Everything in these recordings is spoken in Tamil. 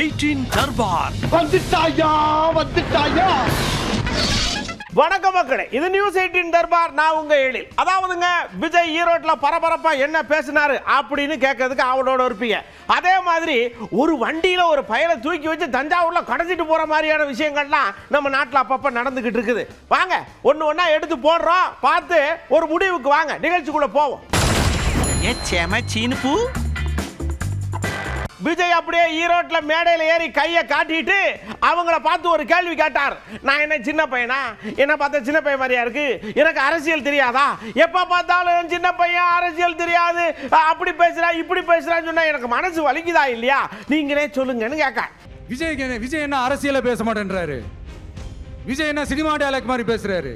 எயிட்டீன் தர்பார். வந்துட்டாயா வந்துட்டாயா? வணக்கம் மக்களே இது நியூஸ் எயிட்டின் தர்பார் நான் உங்க எழில். அதாவதுங்க விஜய் ஈரோட்ல பரபரப்பா என்ன பேசினாரு அப்படின்னு கேட்கறதுக்கு அவளோட இருப்பீங்க அதே மாதிரி ஒரு வண்டியில ஒரு பயலை தூக்கி வச்சு தஞ்சாவூர்ல கடத்திட்டு போற மாதிரியான விஷயங்கள்லாம் நம்ம நாட்டில் அப்பப்ப நடந்துகிட்டு இருக்குது. வாங்க ஒன்று ஒன்றா எடுத்து போடுறோம். பார்த்து ஒரு முடிவுக்கு வாங்க. நிகழ்ச்சிக்குள்ள போவோம். ஏ செம சீனுப்பு விஜய் அப்படியே ஈரோட்டில் மேடையில் ஏறி கையை காட்டிட்டு அவங்கள பார்த்து ஒரு கேள்வி கேட்டார். நான் என்ன சின்ன பையனா? என்ன பார்த்தா சின்ன பையன் மாதிரியா இருக்கு? எனக்கு அரசியல் தெரியாதா? எப்போ பார்த்தாலும் சின்ன பையன் அரசியல் தெரியாது. அப்படி பேசுகிறா இப்படி பேசுகிறான்னு சொன்னால் எனக்கு மனசு வலிக்குதா இல்லையா? நீங்களே சொல்லுங்கன்னு கேட்க விஜய் என்ன- விஜய் என்ன அரசியல பேச மாட்டேன்றாரு? விஜய் என்ன சினிமா டைலாக் மாதிரி பேசுறாரு?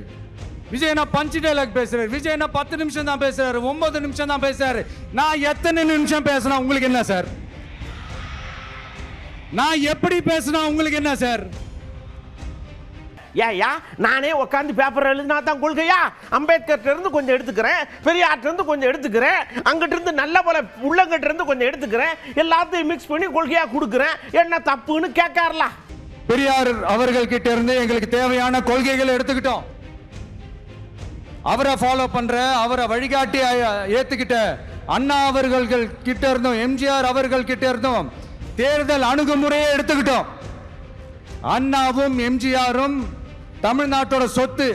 விஜய் என்ன பஞ்சு டைலாக் பேசுறாரு? விஜய் என்ன பத்து நிமிஷம் தான் பேசுறாரு? ஒன்பது நிமிஷம் தான் பேசுறாரு? நான் எத்தனை நிமிஷம் பேசுனா உங்களுக்கு என்ன சார்? நான் எப்படி பேசினா உங்களுக்கு என்ன சார்? ஏயா நானே உட்காந்து பேப்பர் எழுதினா தான் கொள்கையா? அம்பேத்கர்ட்ட இருந்து கொஞ்சம் எடுத்துக்கிறேன் பெரியார்ட்ட இருந்து கொஞ்சம் எடுத்துக்கிறேன் அங்கிட்ட இருந்து நல்ல போல உள்ளங்கிட்ட இருந்து கொஞ்சம் எடுத்துக்கிறேன் எல்லாத்தையும் மிக்ஸ் பண்ணி கொள்கையா கொடுக்குறேன். என்ன தப்புன்னு கேட்காரலாம் பெரியார் அவர்கள் கிட்ட இருந்து எங்களுக்கு தேவையான கொள்கைகளை எடுத்துக்கிட்டோம். அவரை ஃபாலோ பண்ற அவரை வழிகாட்டி ஏத்துக்கிட்ட அண்ணா அவர்கள் கிட்ட இருந்தோம் எம்ஜிஆர் அவர்கள் கிட்ட இருந்தோம் தேர்தல் அணுகுமுறையை எடுத்துக்கிட்டோம். அண்ணாவும் எம்ஜிஆரும் தமிழ்நாட்டோட சொத்து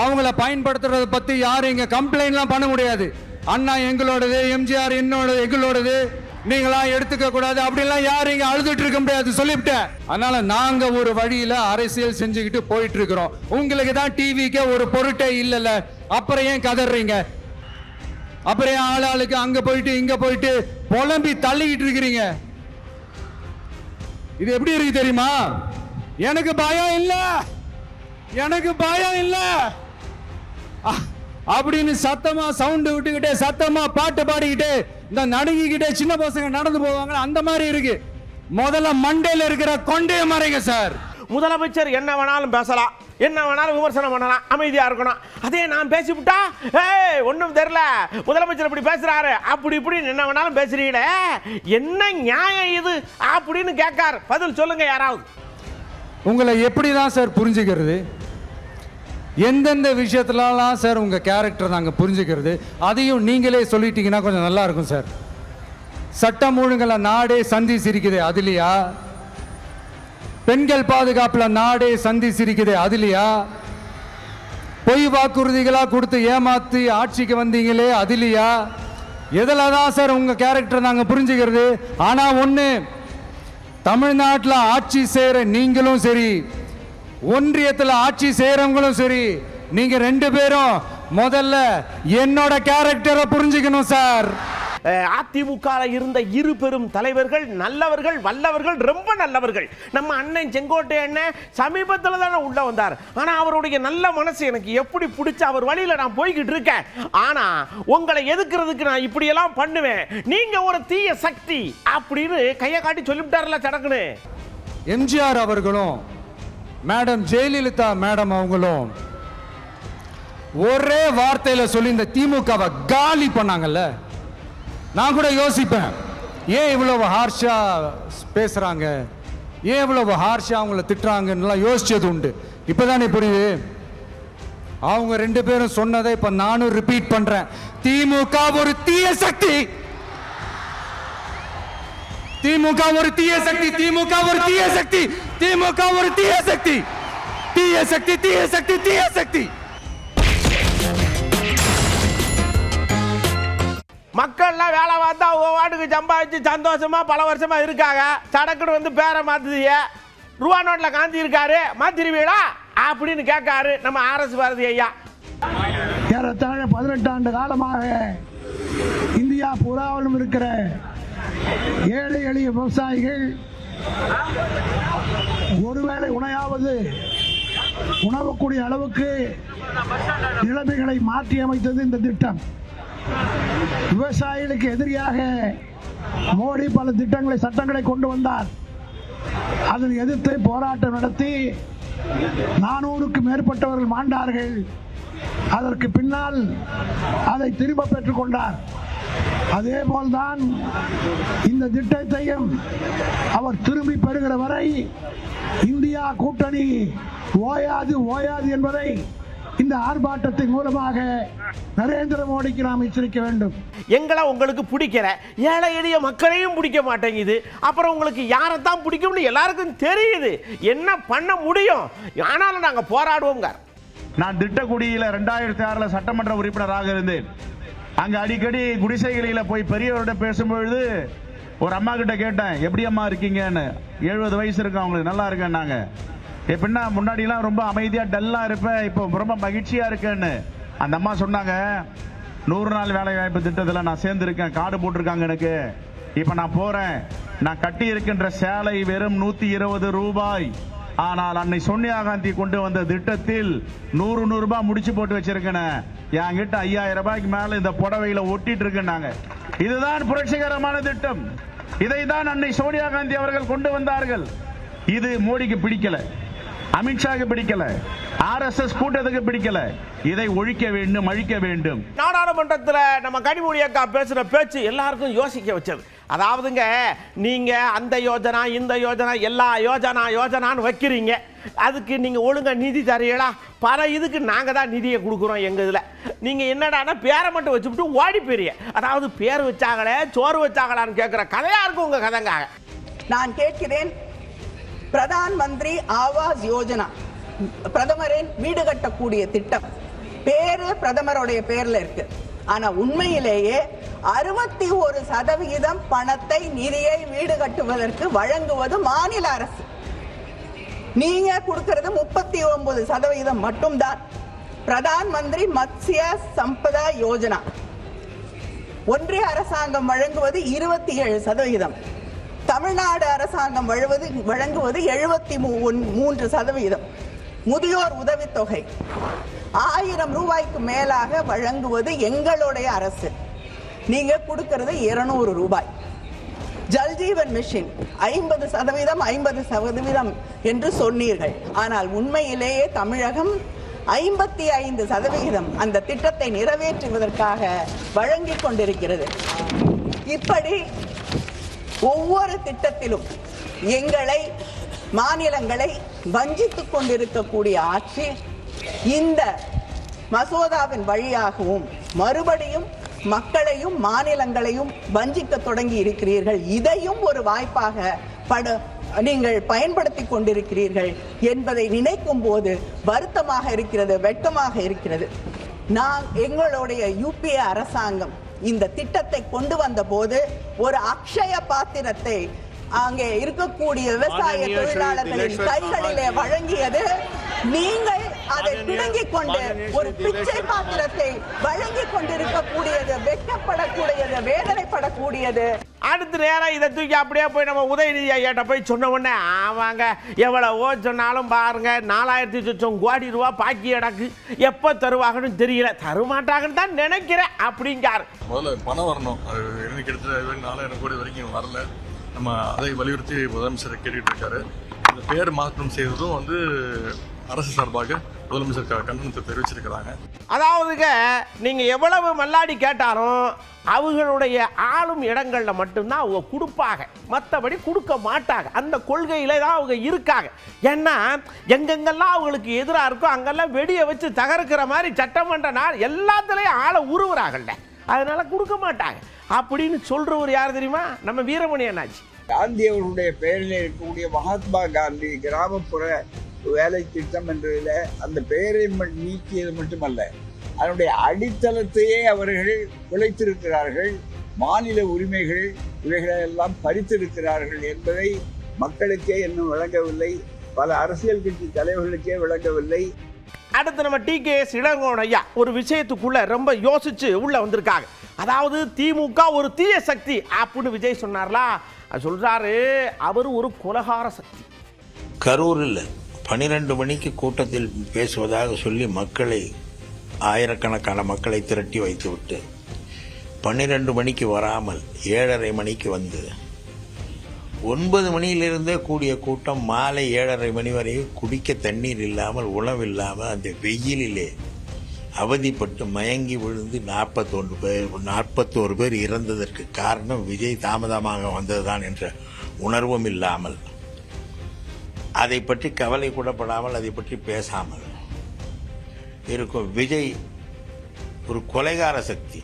அவங்கள பயன்படுத்துறத பத்தி யாரும் இங்க கம்ப்ளைண்ட்லாம் பண்ண முடியாது. அண்ணா எங்களோடது எம்ஜிஆர் என்னோட எங்களோடது நீங்களாம் எடுத்துக்க கூடாது. அப்படிலாம் யாரும் இங்க அழுதுட்டு இருக்க முடியாது சொல்லிவிட்டேன். அதனால நாங்க ஒரு வழியில அரசியல் செஞ்சுக்கிட்டு போயிட்டு இருக்கிறோம் உங்களுக்கு தான் டிவிக்கு ஒரு பொருட்டே இல்லைல்ல. அப்புறம் ஏன் கதறீங்க? அப்புறம் ஏன் ஆள் ஆளுக்கு அங்க போயிட்டு இங்க போயிட்டு புலம்பி தள்ளிக்கிட்டு இருக்கிறீங்க? இது எப்படி இருக்கு தெரியுமா? எனக்கு பயம் இல்ல. எனக்கு பயம் இல்ல. அ- அப்படின்னு சத்தமா சவுண்டு விட்டுக்கிட்டே சத்தமா பாட்டு பாடிக்கிட்டே இந்த நடுங்கிக்கிட்டே சின்ன பசங்க நடந்து போவாங்க அந்த மாதிரி இருக்கு. முதல்ல மண்டையில் இருக்கிற கொண்டைய மறைங்க சார். முதலமைச்சர் என்ன வேணாலும் பேசலாம். என்ன வேணாலும் விமர்சனம் பண்ணலாம். அமைதியாக இருக்கணும். அதே நான் பேசிவிட்டா ஏய் ஒன்றும் தெரியல. முதலமைச்சர் இப்படி பேசுகிறாரு அப்படி இப்படி என்ன வேணாலும் பேசுறீங்களே. என்ன நியாயம் இது? அப்படின்னு கேட்காரு. பதில் சொல்லுங்க யாராவது. உங்களை எப்படி தான் சார் புரிஞ்சுக்கிறது? எந்தெந்த விஷயத்துலலாம் சார் உங்கள் கேரக்டர் நாங்கள் புரிஞ்சுக்கிறது? அதையும் நீங்களே சொல்லிட்டீங்கன்னா கொஞ்சம் நல்லா இருக்கும் சார். சட்டம் ஒழுங்கில் நாடே சந்தி சிரிக்குது அதுலையா? பெண்கள் பாதுகாப்புல நாடே சந்தி சிரிக்குது அதுலையா? பொய் வாக்குறுதிகளா கொடுத்து ஏமாத்தி ஆட்சிக்கு வந்தீங்களே அதுலையா? எதில் தான் சார் உங்க கேரக்டர் நாங்கள் புரிஞ்சுக்கிறது? ஆனா ஒன்று தமிழ்நாட்டில் ஆட்சி செய்கிற நீங்களும் சரி ஒன்றியத்தில் ஆட்சி செய்கிறவங்களும் சரி நீங்க ரெண்டு பேரும் முதல்ல என்னோட கேரக்டரை புரிஞ்சுக்கணும் சார். அதிமுக இருந்த இரு பெரும் தலைவர்கள் நல்லவர்கள் வல்லவர்கள் ரொம்ப நல்லவர்கள். நம்ம அண்ணன் செங்கோட்டை அண்ணன் சமீபத்தில் தானே உள்ள வந்தார். ஆனால் அவருடைய நல்ல மனசு எனக்கு எப்படி பிடிச்ச அவர் வழியில் நான் போய்கிட்டு இருக்கேன்? ஆனால் உங்களை எதுக்குறதுக்கு நான் இப்படியெல்லாம் பண்ணுவேன்? நீங்கள் ஒரு தீய சக்தி அப்படின்னு கையை காட்டி சொல்லிவிட்டார்ல சடக்குன்னு எம்ஜிஆர் அவர்களும் மேடம் ஜெயலலிதா மேடம் அவங்களும் ஒரே வார்த்தையில சொல்லி இந்த திமுகவை காலி பண்ணாங்கல்ல? நான் கூட யோசிப்பேன். ஏன் இவ்வளவு ஹார்ஷா பேசுறாங்க? ஏன் இவ்வளவு ஹார்ஷா அவங்கள திட்டுறாங்கன்னுலாம் யோசிச்சது உண்டு. இப்பதானே புரியுது? அவங்க ரெண்டு பேரும் சொன்னதை இப்ப நானும் ரிப்பீட் பண்றேன். திமுக ஒரு தீய சக்தி. திமுக ஒரு தீய சக்தி திமுக ஒரு தீய சக்தி திமுக ஒரு தீய சக்தி. தீய சக்தி தீய சக்தி தீய சக்தி. மக்கள்லாம் வேலை பார்த்தா அவங்க வாட்டுக்கு சம்பாதிச்சு சந்தோஷமாக பல வருஷமாக இருக்காங்க. சடக்குன்னு வந்து பேரை மாத்துதிய ரூபா நோட்டில் காந்தி இருக்காரு. மாத்திருவீடா அப்படின்னு கேட்காரு நம்ம ஆர்எஸ் பாரதி ஐயா. ஏறத்தாழ பதினெட்டு ஆண்டு காலமாக இந்தியா பூராவிலும் இருக்கிற ஏழை எளிய விவசாயிகள் ஒருவேளை உணையாவது உணவக்கூடிய அளவுக்கு நிலைமைகளை மாற்றி அமைத்தது இந்த திட்டம். விவசாயிகளுக்கு எதிரியாக மோடி பல திட்டங்களை சட்டங்களை கொண்டு வந்தார். அதனை எதிர்த்து போராட்டம் நடத்தி நானூறுக்கு மேற்பட்டவர்கள் மாண்டார்கள். அதற்கு பின்னால் அதை திரும்ப பெற்றுக் கொண்டார். அதே போல்தான் இந்த திட்டத்தையும் அவர் திரும்பி பெறுகிற வரை இந்தியா கூட்டணி ஓயாது ஓயாது என்பதை இந்த ஆர்ப்பாட்டத்தின் மூலமாக நரேந்திர மோடிக்கு நாம் எச்சரிக்க வேண்டும். எங்களை உங்களுக்கு பிடிக்கல. ஏழை எளிய மக்களையும் பிடிக்க மாட்டேங்குது. அப்புறம் உங்களுக்கு யாரைத்தான் பிடிக்கும்னு எல்லாருக்கும் தெரியுது. என்ன பண்ண முடியும்? ஆனாலும் நாங்கள் போராடுவோங்க நான் திட்டக்குடியில ரெண்டாயிரத்தி ஆறுல சட்டமன்ற உறுப்பினராக இருந்தேன். அங்க அடிக்கடி குடிசைகளில போய் பெரியவரோட பேசும்பொழுது ஒரு அம்மா கிட்ட கேட்டேன் எப்படி அம்மா இருக்கீங்கன்னு? எழுபது வயசு இருக்கு அவங்களுக்கு நல்லா இருக்கேன்னாங்க எப்படின்னா முன்னாடிலாம் ரொம்ப அமைதியா டல்லா இருப்பேன். இப்போ ரொம்ப மகிழ்ச்சியா இருக்கேன்னு. அந்த அம்மா சொன்னாங்க நூறு நாள் வேலை வாய்ப்பு திட்டத்தில் நான் சேர்ந்துருக்கேன். கார்டு போட்டிருக்காங்க எனக்கு. இப்போ நான் போறேன். நான் கட்டி இருக்கின்ற சேலை வெறும் நூத்தி இருபது ரூபாய். ஆனால் அன்னை சோனியா காந்தி கொண்டு வந்த திட்டத்தில் நூறு நூறு ரூபாய் முடிச்சு போட்டு வச்சிருக்கேன். என்கிட்ட ஐயாயிரம் ரூபாய்க்கு மேல இந்த புடவையில ஒட்டிட்டு இருக்கேன் இதுதான் புரட்சிகரமான திட்டம். இதை தான் அன்னை சோனியா காந்தி அவர்கள் கொண்டு வந்தார்கள். இது மோடிக்கு பிடிக்கல. அமித்ஷாக்கு பிடிக்கல. ஆர்எஸ்எஸ் கூட்டத்துக்கு பிடிக்கல. இதை ஒழிக்க வேண்டும் அழிக்க வேண்டும். நாடாளுமன்றத்தில் நம்ம கனிமொழி அக்கா பேசுகிற பேச்சு எல்லாருக்கும் யோசிக்க வச்சது. அதாவதுங்க நீங்கள் அந்த யோஜனா இந்த யோஜனா எல்லா யோஜனா யோஜனான்னு வைக்கிறீங்க. அதுக்கு நீங்கள் ஒழுங்கா நிதி தரீங்களா? பல இதுக்கு நாங்கள் தான் நிதியை கொடுக்குறோம் எங்கள் இதில். நீங்கள் என்னடான்னா பேரை மட்டும் வச்சுவிட்டு ஓடி போயிரிய அதாவது பேர் வச்சாங்களே சோறு வச்சாங்களான்னு கேட்குற கதையாக இருக்கும் உங்கள் கதைங்காக நான் கேட்கிறேன் பிரதான் மந்திரி ஆவாஸ் யோஜனா. பிரதமரின் வீடு கட்டக்கூடிய திட்டம். பேரு பிரதமருடைய பேர்ல இருக்கு. ஆனா உண்மையிலேயே அறுபத்தி ஒரு சதவிகிதம் பணத்தை நிதியை வீடு கட்டுவதற்கு வழங்குவது மாநில அரசு. நீங்க கொடுக்கறது முப்பத்தி ஒன்பது சதவிகிதம் மட்டும்தான். பிரதான் மந்திரி மத்ஸ்ய சம்பதா யோஜனா. ஒன்றிய அரசாங்கம் வழங்குவது இருபத்தி ஏழு சதவிகிதம். தமிழ்நாடு அரசாங்கம் வழங்குவது வழங்குவது எழுபத்தி மூன்று சதவீதம். முதியோர் உதவித்தொகை. ஆயிரம் ரூபாய்க்கு மேலாக வழங்குவது எங்களுடைய அரசு. நீங்க கொடுக்கறது இருநூறு ரூபாய். ஜல்ஜீவன் மிஷின் ஐம்பது சதவீதம் ஐம்பது சதவீதம் என்று சொன்னீர்கள். ஆனால் உண்மையிலேயே தமிழகம் ஐம்பத்தி ஐந்து சதவிகிதம் அந்த திட்டத்தை நிறைவேற்றுவதற்காக வழங்கிக் கொண்டிருக்கிறது. இப்படி ஒவ்வொரு திட்டத்திலும் எங்களை மாநிலங்களை வஞ்சித்துக் கொண்டிருக்கக்கூடிய ஆட்சி இந்த மசோதாவின் வழியாகவும் மறுபடியும் மக்களையும் மாநிலங்களையும் வஞ்சிக்க தொடங்கி இருக்கிறீர்கள். இதையும் ஒரு வாய்ப்பாக பட நீங்கள் பயன்படுத்தி கொண்டிருக்கிறீர்கள் என்பதை நினைக்கும் போது வருத்தமாக இருக்கிறது வெட்கமாக இருக்கிறது. நான் எங்களுடைய யூபிஏ அரசாங்கம் இந்த திட்டத்தை கொண்டு வந்த போது ஒரு அக்ஷய பாத்திரத்தை அங்கே இருக்கக்கூடிய விவசாய தொழிலாளர்களின் கைகளிலே வழங்கியது. நீங்கள் அதை பிடுங்கிக் கொண்டு ஒரு பிச்சை பாத்திரத்தை வழங்கிக் கொண்டிருக்கக்கூடியது வெட்கப்படக்கூடியது வேதனைப்படக்கூடியது. அடுத்த நேரம் இதை தூக்கி அப்படியே போய் நம்ம உதயநிதி ஐயாட்ட போய் சொன்ன உடனே ஆமாங்க எவ்வளவோ சொன்னாலும் பாருங்க நாலாயிரத்தி சொச்சம் கோடி ரூபா பாக்கி அடக்கு எப்போ தருவாங்கன்னு தெரியல. தருமாட்டாங்கன்னு தான் நினைக்கிறேன் அப்படிங்கார் முதல்ல பணம் வரணும். அது எனக்கு கிட்டத்தட்ட நாலாயிரம் கோடி வரைக்கும் வரல. நம்ம அதை வலியுறுத்தி முதலமைச்சர் கேட்டுட்டு இருக்காரு. இந்த பேர் மாற்றம் செய்ததும் வந்து அரசு சார்பாக முதலமைச்சர் கண்டனத்தை தெரிவிச்சிருக்கிறாங்க. அதாவதுங்க நீங்கள் எவ்வளவு மல்லாடி கேட்டாலும் அவங்களுடைய ஆளும் இடங்களில் மட்டும்தான் அவங்க கொடுப்பாங்க. மற்றபடி கொடுக்க மாட்டாங்க. அந்த கொள்கையில தான் அவங்க இருக்காங்க. ஏன்னா எங்கெங்கெல்லாம் அவங்களுக்கு எதிராக இருக்கோ அங்கெல்லாம் வெடியை வச்சு தகர்க்கிற மாதிரி சட்டமன்ற நாள் எல்லாத்துலேயும் ஆளை உருவுறாங்கல்ல. அதனால கொடுக்க மாட்டாங்க. அப்படின்னு சொல்றவர் யார் தெரியுமா? நம்ம வீரமணி அண்ணாச்சி. காந்தி அவர்களுடைய பெயரில் இருக்கக்கூடிய மகாத்மா காந்தி கிராமப்புற வேலை திட்டம் என்றதில் அந்த பெயரை நீக்கியது மட்டுமல்ல அதனுடைய அடித்தளத்தையே அவர்கள் உழைத்திருக்கிறார்கள் மாநில உரிமைகள் இவைகளெல்லாம் பறித்திருக்கிறார்கள் என்பதை மக்களுக்கே இன்னும் விளங்கவில்லை பல அரசியல் கட்சி தலைவர்களுக்கே விளங்கவில்லை. அடுத்து நம்ம டி கே எஸ் ஐயா ஒரு விஷயத்துக்குள்ள ரொம்ப யோசிச்சு உள்ள வந்திருக்காங்க. அதாவது திமுக ஒரு தீய சக்தி அப்படின்னு விஜய் சொன்னார்லா. அது சொல்றாரு அவர் ஒரு குலகார சக்தி. கரூரில் பனிரெண்டு மணிக்கு கூட்டத்தில் பேசுவதாக சொல்லி மக்களை ஆயிரக்கணக்கான மக்களை திரட்டி வைத்துவிட்டு பன்னிரண்டு மணிக்கு வராமல் ஏழரை மணிக்கு வந்து ஒன்பது மணியிலிருந்தே கூடிய கூட்டம் மாலை ஏழரை மணி வரை குடிக்க தண்ணீர் இல்லாமல் உணவு இல்லாமல் அந்த வெயிலிலே அவதிப்பட்டு மயங்கி விழுந்து நாற்பத்தொன்று பேர் நாற்பத்தோரு பேர் இறந்ததற்கு காரணம் விஜய் தாமதமாக வந்ததுதான் என்ற உணர்வும் இல்லாமல் அதை பற்றி கவலை கூடப்படாமல் அதை பற்றி பேசாமல் இருக்கும். விஜய் ஒரு கொலைகார சக்தி.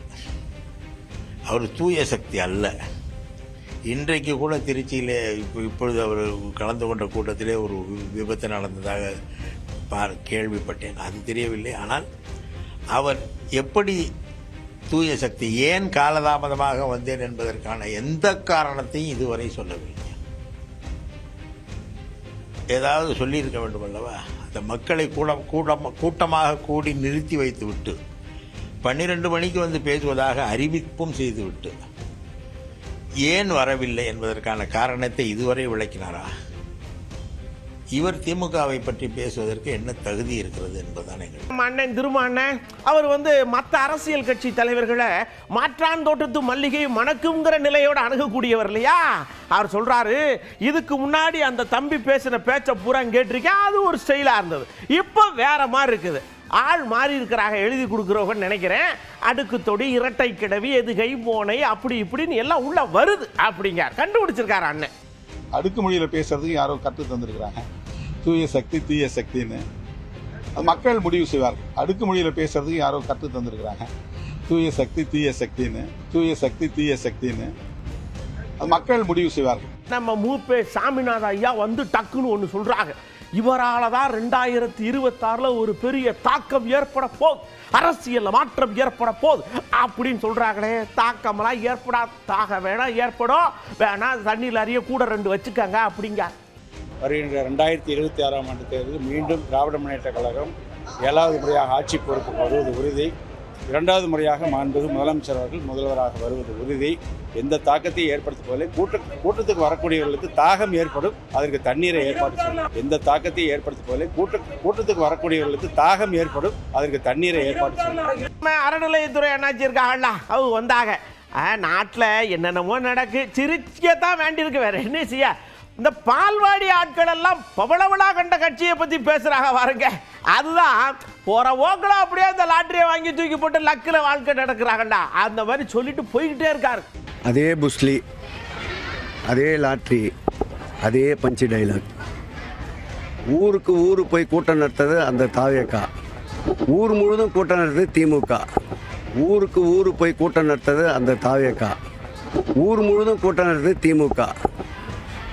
அவர் தூய சக்தி அல்ல. இன்றைக்கு கூட திருச்சியிலே இப்போ இப்பொழுது அவர் கலந்து கொண்ட கூட்டத்திலே ஒரு வி- விபத்து நடந்ததாக பார் கேள்விப்பட்டேன். அது தெரியவில்லை. ஆனால் அவர் எப்படி தூய சக்தி ஏன் காலதாமதமாக வந்தேன் என்பதற்கான எந்த காரணத்தையும் இதுவரை சொல்லவில்லை. ஏதாவது சொல்லியிருக்க வேண்டும் அல்லவா? அந்த மக்களை கூட கூட்டம் கூட்டமாக கூடி நிறுத்தி வைத்துவிட்டு பன்னிரண்டு மணிக்கு வந்து பேசுவதாக அறிவிப்பும் செய்துவிட்டு ஏன் வரவில்லை என்பதற்கான காரணத்தை இதுவரை விளக்கினாரா? இவர் திமுகவை பற்றி பேசுவதற்கு என்ன தகுதி இருக்கிறது என்பதுதான் எங்கள் நம்ம அண்ணன் திரும்ப அண்ணன் அவர் வந்து மற்ற அரசியல் கட்சி தலைவர்களை மாற்றான் தோட்டத்து மல்லிகை மணக்குங்கிற நிலையோட அணுகக்கூடியவர் இல்லையா? அவர் சொல்றாரு இதுக்கு முன்னாடி அந்த தம்பி பேசின பேச்சை பூரா கேட்டிருக்கேன். அது ஒரு ஸ்டைலா இருந்தது. இப்போ வேற மாதிரி இருக்குது. ஆள் மாறி இருக்கிறாங்க எழுதி கொடுக்குறவங்கன்னு நினைக்கிறேன். அடுக்கு தொடி இரட்டை கிடவி எதுகை போனை அப்படி இப்படின்னு எல்லாம் உள்ள வருது. அப்படிங்க கண்டுபிடிச்சிருக்காரு அண்ணன். அடுக்குமொழியில பேசுறதுக்கு யாரோ கற்று தந்திருக்கிறாங்க. தூய சக்தி தீய சக்தின்னு. அது மக்கள் முடிவு செய்வார்கள் அடுக்குமொழியில பேசுறதுக்கு யாரோ கற்று தந்திருக்கிறாங்க. தூய சக்தி தீய சக்தின்னு. தூய சக்தி தீய சக்தின்னு. அது மக்கள் முடிவு செய்வார்கள் நம்ம மூப்பே சாமிநாத ஐயா வந்து டக்குன்னு ஒன்று சொல்றாங்க. இவரால் தான் ரெண்டாயிரத்தி இருபத்தாறில் ஒரு பெரிய தாக்கம் ஏற்பட போகுது அரசியல் மாற்றம் ஏற்பட போகுது அப்படின்னு சொல்கிறாங்களே தாக்கமெல்லாம் ஏற்படா தாக வேணாம் ஏற்படும். வேணாம் தண்ணியில் அறிய கூட ரெண்டு வச்சுக்கோங்க அப்படிங்க வருகின்ற ரெண்டாயிரத்தி இருபத்தி ஆறாம் ஆண்டு தேர்தலில் மீண்டும் திராவிட முன்னேற்ற கழகம் ஏழாவது முறையாக ஆட்சி பொறுப்புக்கு வருவது உறுதி. இரண்டாவது முறையாக மாண்புகு முதலமைச்சர் அவர்கள் முதல்வராக வருவது உறுதி. எந்த தாக்கத்தையும் ஏற்படுத்தவில்லை. கூட்ட கூட்டத்துக்கு வரக்கூடியவர்களுக்கு தாகம் ஏற்படும். அதற்கு தண்ணீரை ஏற்பாடு செய்யணும் எந்த தாக்கத்தையும் ஏற்படுத்தவில்லை. கூட்ட கூட்டத்துக்கு வரக்கூடியவர்களுக்கு தாகம் ஏற்படும். அதற்கு தண்ணீரை ஏற்பாடு செய்யணும் அறநிலையத்துறை என்னாச்சு இருக்காங்கல்ல? அவங்க வந்தாங்க நாட்டில் என்னென்னமோ நடக்கு. சிரிக்கத்தான் வேண்டியிருக்கு வேற என்ன செய்ய? இந்த பால்வாடி ஆட்கள் எல்லாம் பவளவளா கண்ட கட்சியை பற்றி பேசுகிறாங்க பாருங்க. அதுதான் போகிற ஓக்கில் அப்படியே அந்த லாட்டரியை வாங்கி தூக்கி போட்டு லக்கில் வாழ்க்கை நடக்கிறாங்கடா. அந்த மாதிரி சொல்லிட்டு போய்கிட்டே இருக்காரு. அதே புஸ்லி அதே லாட்ரி அதே பஞ்சு டைலாக் ஊருக்கு ஊர் போய் கூட்டம் நடத்தது அந்த தாவேக்கா. ஊர் முழுதும் கூட்டம் நடத்தது திமுக. ஊருக்கு ஊர் போய் கூட்டம் நடத்தது அந்த தாவேக்கா. ஊர் முழுதும் கூட்டம் நடத்தது திமுக.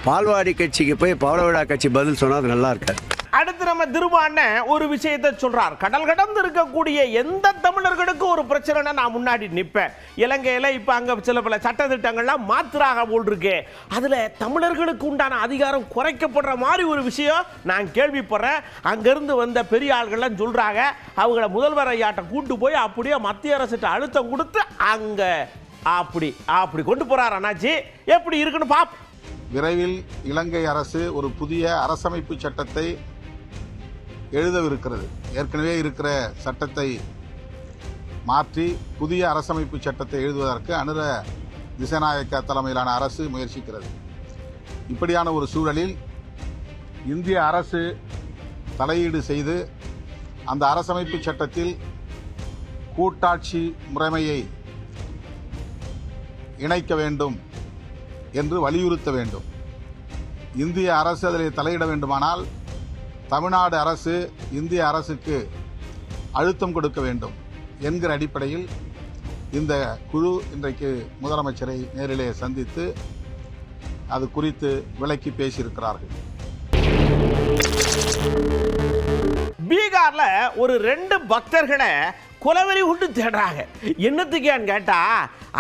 பால்வாடி கட்சிக்கு போய் பவளவிழா கட்சி பதில் சொன்னால் அது நல்லா இருக்காது. அடுத்து நம்ம திரும்ப ஒரு விஷயத்தை சொல்றார். கடல் கடந்து இருக்கக்கூடிய எந்த தமிழர்களுக்கும் ஒரு பிரச்சனைனா நான் முன்னாடி நிற்பேன் இலங்கையில் இப்போ அங்கே சில பல சட்டத்திட்டங்கள்லாம் மாத்துறாக போல் இருக்கு. அதில் தமிழர்களுக்கு உண்டான அதிகாரம் குறைக்கப்படுற மாதிரி ஒரு விஷயம் நான் கேள்விப்படுறேன். அங்கேருந்து வந்த பெரிய ஆள்கள்லாம் சொல்கிறாங்க அவங்கள முதல்வர் ஐயாட்ட கூட்டு போய் அப்படியே மத்திய அரசுகிட்ட அழுத்தம் கொடுத்து அங்கே அப்படி அப்படி கொண்டு போகிறார் அண்ணாச்சி. எப்படி இருக்குன்னு பாப் விரைவில் இலங்கை அரசு ஒரு புதிய அரசமைப்பு சட்டத்தை எழுதவிருக்கிறது. ஏற்கனவே இருக்கிற சட்டத்தை மாற்றி புதிய அரசமைப்பு சட்டத்தை எழுதுவதற்கு அனுர திசநாயக்க தலைமையிலான அரசு முயற்சிக்கிறது. இப்படியான ஒரு சூழலில் இந்திய அரசு தலையீடு செய்து அந்த அரசமைப்பு சட்டத்தில் கூட்டாட்சி முறைமையை இணைக்க வேண்டும். என்று வலியுறுத்த வேண்டும். இந்திய அரசு அதில் தலையிட வேண்டுமானால் தமிழ்நாடு அரசு இந்திய அரசுக்கு அழுத்தம் கொடுக்க வேண்டும் என்கிற அடிப்படையில் இந்த குழு இன்றைக்கு முதலமைச்சரை நேரிலே சந்தித்து அது குறித்து விளக்கி பேசியிருக்கிறார்கள். பீகார்ல ஒரு ரெண்டு பக்தர்களை குலவெறி விட்டு தேடுறாங்க. என்னத்துக்கேன்னு கேட்டா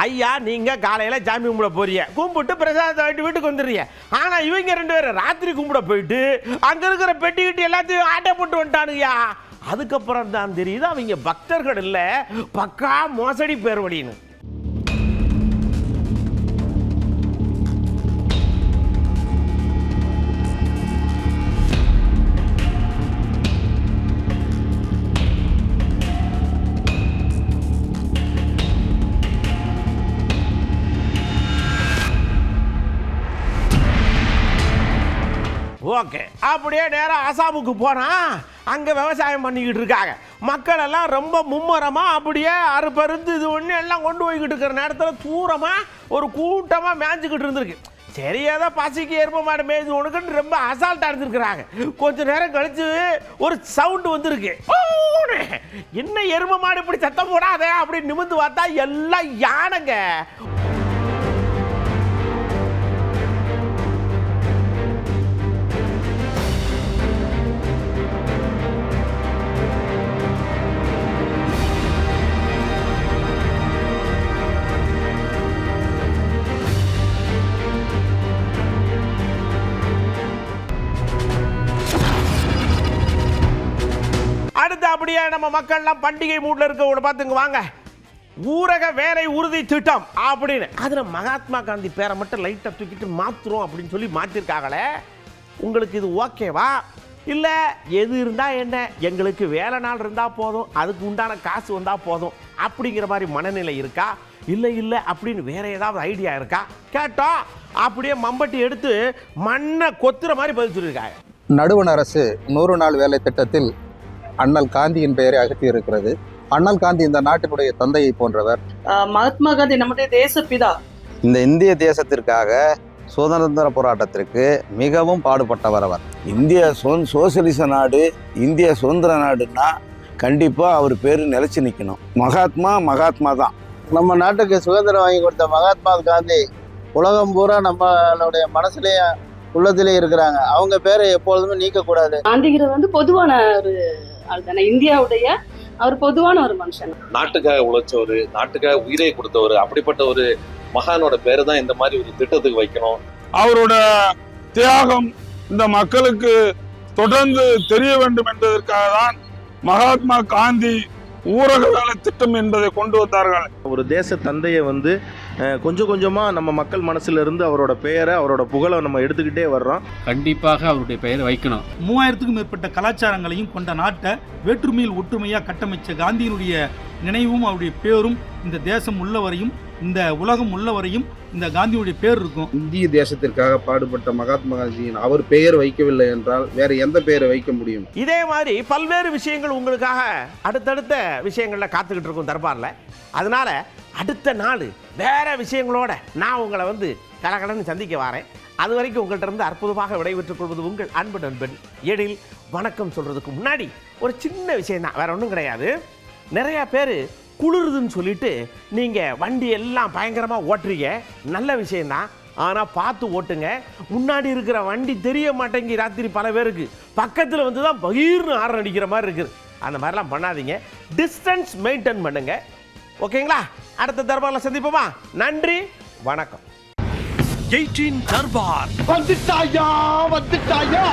ஐயா நீங்க காலையில சாமி கும்பிட போறீங்க. கும்பிட்டு பிரசாதத்தை வாங்கிட்டு வீட்டுக்கு வந்துடுறீங்க. ஆனா இவங்க ரெண்டு பேரும் ராத்திரி கும்பிட போயிட்டு அங்க இருக்கிற பெட்டி கிட்டி எல்லாத்தையும் ஆட்டை போட்டு வந்துட்டானுங்கய்யா. அதுக்கப்புறம் தான் தெரியுது அவங்க பக்தர்கள் இல்லை பக்கா மோசடி பேர் வழின்னு. ஓகே. அப்படியே நேராக அசாமுக்கு போனால் அங்கே விவசாயம் பண்ணிக்கிட்டு இருக்காங்க. மக்கள் எல்லாம் ரொம்ப மும்முரமாக அப்படியே அறுப்பருந்து இது ஒன்று எல்லாம் கொண்டு போய்கிட்டு இருக்கிற நேரத்தில் தூரமாக ஒரு கூட்டமாக மேய்ஞ்சிக்கிட்டு இருந்திருக்கு. சரி ஏதோ பசிக்கு எரும மாடு மேய்ஞ்சு உனக்குன்னு ரொம்ப அசால்ட்டாக இருந்திருக்கிறாங்க. கொஞ்ச நேரம் கழித்து ஒரு சவுண்டு வந்திருக்கு. என்ன எரும மாடு இப்படி சத்தம் போடாதே அப்படி நிமிந்து பார்த்தா எல்லாம் யானைங்க. நம்ம மக்கள்லாம் பண்டிகை மூட்ல இருக்கவங்கள பார்த்துங்க வாங்க. ஊரக வேலை உறுதி திட்டம் அப்படின்னு. அதில் மகாத்மா காந்தி பேரை மட்டும் லைட்டாக தூக்கிட்டு மாற்றுறோம் அப்படின்னு சொல்லி மாற்றிருக்காங்களே உங்களுக்கு இது ஓகேவா? இல்லை எது இருந்தால் என்ன? எங்களுக்கு வேலை நாள் இருந்தால் போதும் அதுக்கு உண்டான காசு வந்தால் போதும் அப்படிங்கிற மாதிரி மனநிலை இருக்கா? இல்லை இல்லை அப்படின்னு வேற ஏதாவது ஐடியா இருக்கா? கேட்டோம் அப்படியே மம்பட்டி எடுத்து மண்ணை கொத்துற மாதிரி பதில் சொல்லியிருக்காங்க. நடுவண் அரசு நூறு நாள் வேலை திட்டத்தில் அண்ணல் காந்தியின் பெயரை அகற்றி இருக்கிறது அண்ணல் காந்தி இந்த நாட்டினுடைய தந்தையை போன்றவர். மகாத்மா காந்தி நம்முடைய தேசப்பிதா. இந்த இந்திய தேசத்திற்காக சுதந்திர போராட்டத்திற்கு மிகவும் பாடுபட்டவர் அவர். இந்திய சுதந் சோசியலிச நாடு இந்திய சுதந்திர நாடுன்னா கண்டிப்பாக அவர் பேர் நிலைச்சு நிற்கணும் மகாத்மா மகாத்மா தான். நம்ம நாட்டுக்கு சுதந்திரம் வாங்கி கொடுத்த மகாத்மா காந்தி உலகம் பூரா நம்மளுடைய மனசுலயே உள்ளத்திலே இருக்கிறாங்க. அவங்க பேரை எப்பொழுதுமே நீக்கக்கூடாது. காந்திங்கிறது வந்து பொதுவான ஒரு ஆள் தானே இந்தியாவுடைய அவர் பொதுவான ஒரு மனுஷன். நாட்டுக்காக உழைச்சவர் நாட்டுக்காக உயிரை கொடுத்தவர் அப்படிப்பட்ட ஒரு மகானோட பேரை தான் இந்த மாதிரி ஒரு திட்டத்துக்கு வைக்கணும். அவரோட தியாகம் இந்த மக்களுக்கு தொடர்ந்து தெரிய வேண்டும் என்பதற்காக தான் மகாத்மா காந்தி ஊரக வேலை திட்டம் என்பதை கொண்டு வந்தார்கள். ஒரு தேச தந்தையை வந்து கொஞ்சம் கொஞ்சமாக நம்ம மக்கள் மனசுல இருந்து அவரோட பெயரை அவரோட புகழை நம்ம எடுத்துக்கிட்டே வர்றோம். கண்டிப்பாக அவருடைய பெயரை வைக்கணும். மூவாயிரத்துக்கும் மேற்பட்ட கலாச்சாரங்களையும் கொண்ட நாட்டை வேற்றுமையில் ஒற்றுமையாக கட்டமைச்ச காந்தியினுடைய நினைவும் அவருடைய பேரும் இந்த தேசம் உள்ளவரையும் இந்த உலகம் உள்ளவரையும் இந்த காந்தியுடைய பேர் இருக்கும். இந்திய தேசத்திற்காக பாடுபட்ட மகாத்மா காந்தியின் அவர் பெயர் வைக்கவில்லை என்றால் வேற எந்த பெயரை வைக்க முடியும்? இதே மாதிரி பல்வேறு விஷயங்கள் உங்களுக்காக அடுத்தடுத்த விஷயங்களில் காத்துக்கிட்டு இருக்கும் தர்பாரில். அதனால அடுத்த நாள் வேற விஷயங்களோட நான் உங்களை வந்து கலகலன்னு சந்திக்க வரேன். அது வரைக்கும் உங்கள்கிட்ட இருந்து அற்புதமாக விடைபெற்றுக் கொள்வது உங்கள் அன்பு நண்பன் எழில். வணக்கம் சொல்றதுக்கு முன்னாடி ஒரு சின்ன விஷயம் தான் வேற ஒன்றும் கிடையாது. நிறைய பேர் குளிருதுன்னு சொல்லிட்டு நீங்கள் வண்டி எல்லாம் பயங்கரமாக ஓட்டுறீங்க. நல்ல விஷயம்தான். ஆனால் பார்த்து ஓட்டுங்க. முன்னாடி இருக்கிற வண்டி தெரிய மாட்டேங்கி ராத்திரி பல பேருக்கு. பக்கத்தில் வந்து தான் பகீர்னு ஆரன் அடிக்கிற மாதிரி இருக்குது. அந்த மாதிரிலாம் பண்ணாதீங்க. டிஸ்டன்ஸ் மெயின்டைன் பண்ணுங்க. ஓகேங்களா? அடுத்த தர்பாரில் சந்திப்போமா? நன்றி. வணக்கம். எயிட்டீன் தர்பார். வந்துட்டாயா? வந்துட்டாயா?